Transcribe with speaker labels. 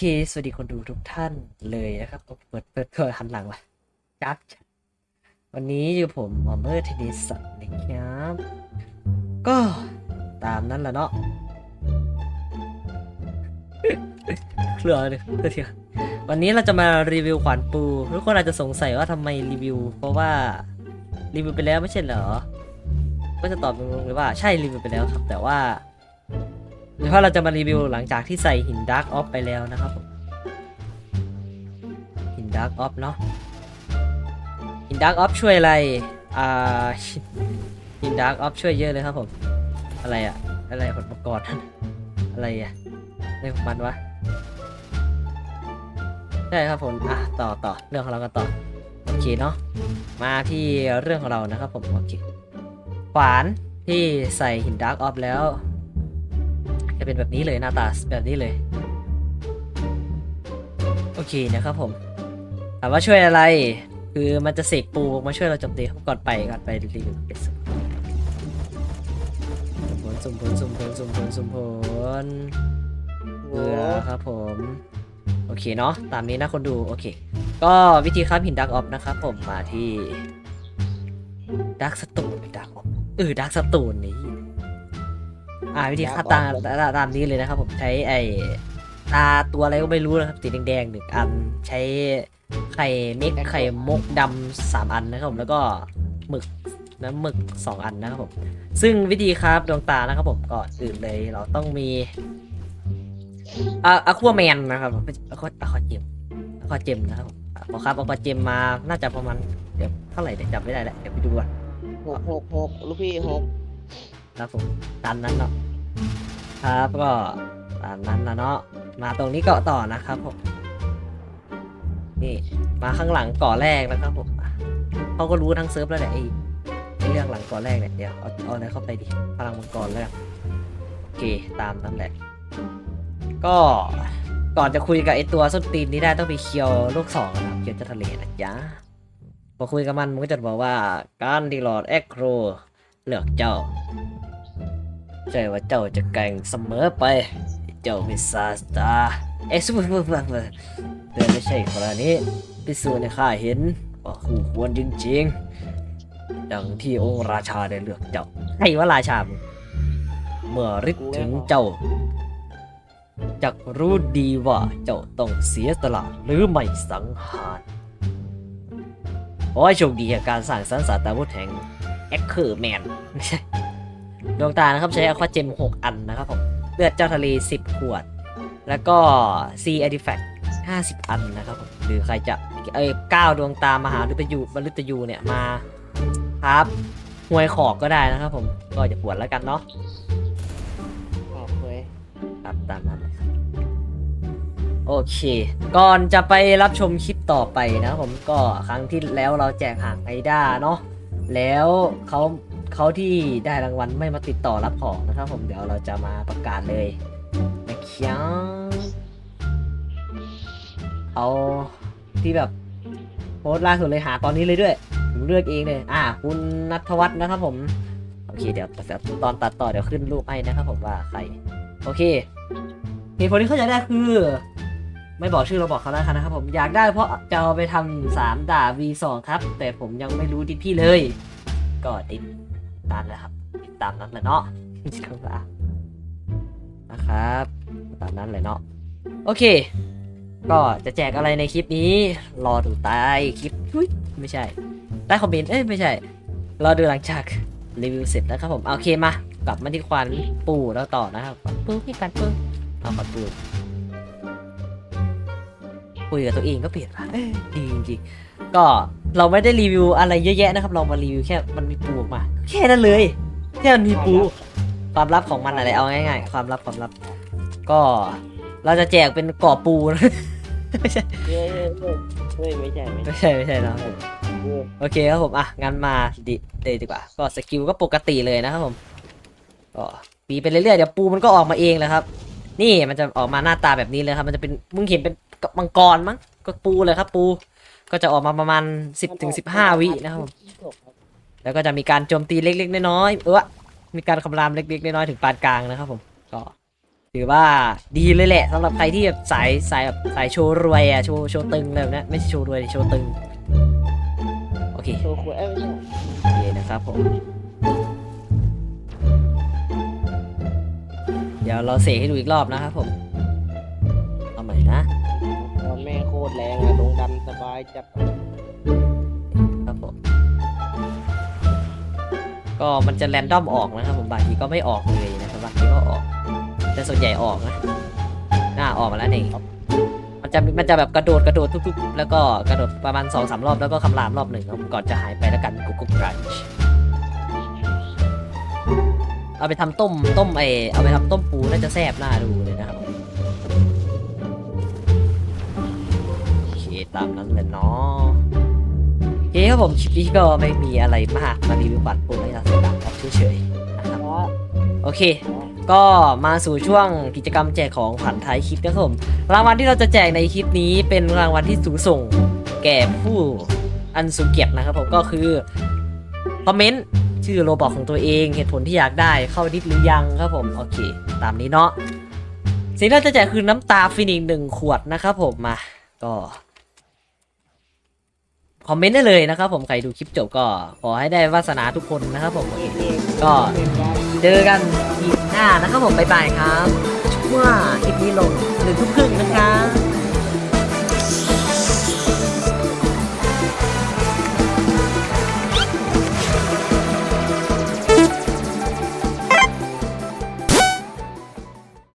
Speaker 1: เคสวัสดีคนดูทุกท่านเลยนะครับเอาเปิดเปิดเปิดหันหลังมาจักวันนี้อยู่ผมมอมเมอร์เทนนิสนะครับ ก็ตามนั้นแหละเนาะเคลือเลยเคลือเทียววันนี้เราจะมารีวิวขวานปู ทุกคนอาจจะสงสัยว่าทำไมรีวิว เพราะว่ารีวิวไปแล้วไม่ใช่เหรอ ก็จะตอบตรงๆเลยว่าใช่รีวิวไปแล้วครับ แต่ว่า เดี๋ยวเราจะมารีวิวหลังจากที่ใส่หินดาร์กออฟไปแล้วนะครับผมหินดาร์กออฟเนาะหินดาร์กออฟช่วยอะไรอ่าหินดาร์กออฟช่วยเยอะเลยครับผม อะไรอะอะไรผลประกอบอะไรอะอะไรของมันวะใช่ครับผมอะต่อต่อเรื่องของเรากันต่อโอเคเนาะมาที่เรื่องของเรานะครับผมโอเคขวานที่ใส่หินดาร์กออฟแล้ว เป็นแบบนี้เลยหน้าตาแบบนี้เลย โอเคนะครับผมถามว่าช่วยอะไร คือมันจะเสกปูมาช่วยเราจมตีก่อนไปก่อนไปรีวิวเก็บสุ่มผลสุมผลสุมผลสุมผลสุมผลเบื่อครับผม โอเคเนาะตามนี้นะคนดูโอเค ก็วิธีครับหินดักออฟนะครับผมมาที่ดักสตูนดักออฟเออดักสตูนนี่ อ่าวิธีฆ่าตามตามตามนี้เลยนะครับ ผมใช้ไอ้ตาตัวอะไรก็ไม่รู้นะครับสีแดงๆหนึ่งอันใช้ไข่เม็กไข่มกดำสามอันนะครับผมแล้วก็หมึกน้ำหมึกสองอันนะครับผมซึ่งวิธีครับดวงตานะครับผมก่อนอื่นเลยเราต้องมีอะอะควาแมนนะครับผมอะควาอะควาเจมอะควาเจมนะครับผมอะพอครับอะควาเจมมาน่าจะประมาณเดี๋ยวเท่าไหร่เดี๋ยวจำไม่ได้แล้วเดี๋ยวไปดูก่อน
Speaker 2: หกหกหกลูกพี่หก
Speaker 1: นะ ครับผมตามนั้นเนาะครับก็ตามนั้นนะเนาะมาตรงนี้เกาะต่อนะครับผมนี่มาข้างหลังเกาะแรกนะครับผมเขาก็รู้ทั้งเซิร์ฟแล้วแหละไอ้ไอ้เรื่องหลังเกาะแรกเนี่ยเดี๋ยวเอาเอาอะไรเข้าไปดิพลังมังกรแรกโอเคตามนั้นแหละ ก็ก่อนจะคุยกับไอ้ตัวส้นตีนนี้ได้ต้องไปเคียวลูกสองนะครับเคียวจ้าทะเลนะจ๊ะพอคุยกับมันมันก็จะบอกว่าการดีลอดแอคโครเลือกเจ้า ใช่ว่าเจ้าจะแกร่งเสมอไป เจ้าเป็นซาสตาเอ็กซ์บูบูบูแต่ไม่ใช่กรณีพิสูจน์ในข้าเห็นว่าคู่ควรจริงๆ ดังที่องค์ราชาได้เลือกเจ้าใช่ว่าราชา เมื่อริดถึงเจ้าจักรู้ดีว่าเจ้าต้องเสียสละหรือไม่สังหารขอให้โชคดีกับการสร้างสรรค์สาตาวุธแห่งแอคเคอร์แมนไม่ใช่ ดวงตานะครับใช้อควาเจม 6 อันนะครับผม เลือดเจ้าทะเล 10 ขวด แล้วก็ซีอ r ดิแฟก50 อันนะครับผม หรือใครจะเอ้ย9ดวงตามหาฤตยูมฤตยูเนี่ยมาครับหวยขอกก็ได้นะครับผม ก็อย่าปวดแล้วกันเนาะ
Speaker 2: ขอบเลย
Speaker 1: ครับตามนั้นเลยครับ โอเค ก่อนจะไปรับชมคลิปต่อไปนะครับผมก็ครั้งที่แล้วเราแจกหางไอด้าเนาะ แล้วเขา เขาที่ได้รางวัลไม่มาติดต่อรับของนะครับ ผมเดี๋ยวเราจะมาประกาศเลยนะครับเอาที่แบบโพสต์ล่าสุดเลยหาตอนนี้เลยด้วย ผมเลือกเองเลย อ่า คุณนัทวัฒน์นะครับผม โอเค เดี๋ยวตอนตัดต่อเดี๋ยวขึ้นรูปให้นะครับผมว่าใคร โอเคเหตุผลที่เขาอยากได้คือ ไม่บอกชื่อเราบอกเขาแล้วกันนะครับผมอยากได้เพราะจะเอาไปทำสามด่า V2 ครับ แต่ผมยังไม่รู้ดิพี่เลย ก็ติด ตามนะครับติดตามนั้นแหละเนาะครับนะครับตามนั้นเลยเนาะโอเค ก็จะแจกอะไรในคลิปนี้ รอดูใต้คลิปอุ๊ยไม่ใช่ใต้คอมเมนต์เอ้ยไม่ใช่ รอดูหลังจากรีวิวเสร็จแล้วครับผมโอเคมากลับมาที่ควันปูแล้วต่อนะครับควันปูพี่ควันปูเอาควันปู คุยกับตัวเองก็เปลี่ยนว่ะเอ้ยดีจริงๆก็เราไม่ได้รีวิวอะไรเยอะแยะนะครับ เรามารีวิวแค่มันมีปูออกมา แค่นั้นเลยแค่มันมีปูความลับของมันอะไรเอาง่ายๆ ความลับความลับ ก็เราจะแจกเป็นกรอบปูนะไม่ใช่
Speaker 2: เฮ้ยเฮ้ยเฮ้ยไม่ใช่ไม่ใช่
Speaker 1: ไม่ใช่ไม่ใช่นะครับผม
Speaker 2: เฮ้ย
Speaker 1: โอเคครับผมอะงั้นมาดิเลยดีกว่า ก็สกิลก็ปกติเลยนะครับผมก็ปีไปเรื่อยๆเดี๋ยวปูมันก็ออกมาเองแหละครับ นี่มันจะออกมาหน้าตาแบบนี้เลยครับ มันจะเป็นมึงเห็นเป็น กับมังกรมั้งก็ปูเลยครับปู ก็จะออกมาประมาณ 10ถึง15 วินะครับผมแล้วก็จะมีการโจมตีเล็ก ๆ น้อยๆเออมีการคำรามเล็กๆน้อยๆถึงปานกลางนะครับผมก็ถือว่าดีเลยแหละสำหรับใครที่แบบสายสายแบบสายโชว์รวยอะโชว์โชว์ตึงอะไรแบบนี้ไม่ใช่โชว์รวยโชว์ตึงโอเค
Speaker 2: โชว์คุยเอ้ย
Speaker 1: โอเคนะครับผมเดี๋ยวเราเสกให้ดูอีกรอบนะครับผม
Speaker 2: จัด
Speaker 1: ครับผมก็มันจะแรนดอมออกนะครับผมบางทีก็ไม่ออกเลยนะครับบางทีก็ออก แต่ส่วนใหญ่ออกนะน่าออกมาแล้วนี่มันจะมันจะแบบกระโดดกระโดดทุกๆ แล้วก็กระโดดประมาณสองสามรอบแล้วก็คำรามรอบหนึ่งครับก่อนจะหายไปแล้วกันกุ๊กกุ๊กรันช์เอาไปทำต้มต้มไอเอาไปทำต้มปูน่าจะแซ่บน่าดู ตามนั้นเลยเนาะโอเคครับผมคลิปนี้ก็ไม่มีอะไรมากมารีวิวบัตรปูไม่ตัดสดับครับเฉยๆนะครับ
Speaker 2: เพราะ
Speaker 1: โอเค ก็มาสู่ช่วงกิจกรรมแจกของผ่านท้ายคลิปนะครับผมรางวัลที่เราจะแจกในคลิปนี้เป็นรางวัลที่สูงส่งแก่ผู้อันสูงเกียรตินะครับผมก็คือคอมเมนต์ชื่อโรบอกของตัวเองเหตุผลที่อยากได้เข้าดิสหรือยังครับผมโอเค ตามนี้เนาะสิ่งที่เราจะแจกคือน้ำตาฟินิกหนึ่งขวดนะครับผมมาก็ คอมเมนต์ได้เลยนะครับผมใครดูคลิปจบก็ขอให้ได้วาสนาทุกคนนะครับผมโอเคก็
Speaker 2: เป็นการ
Speaker 1: เจอกันอีกหน้านะครับผมบ๊ายบายครับว่าคลิปนี้ลงหนึ่งทุ่มครึ่งนะครับ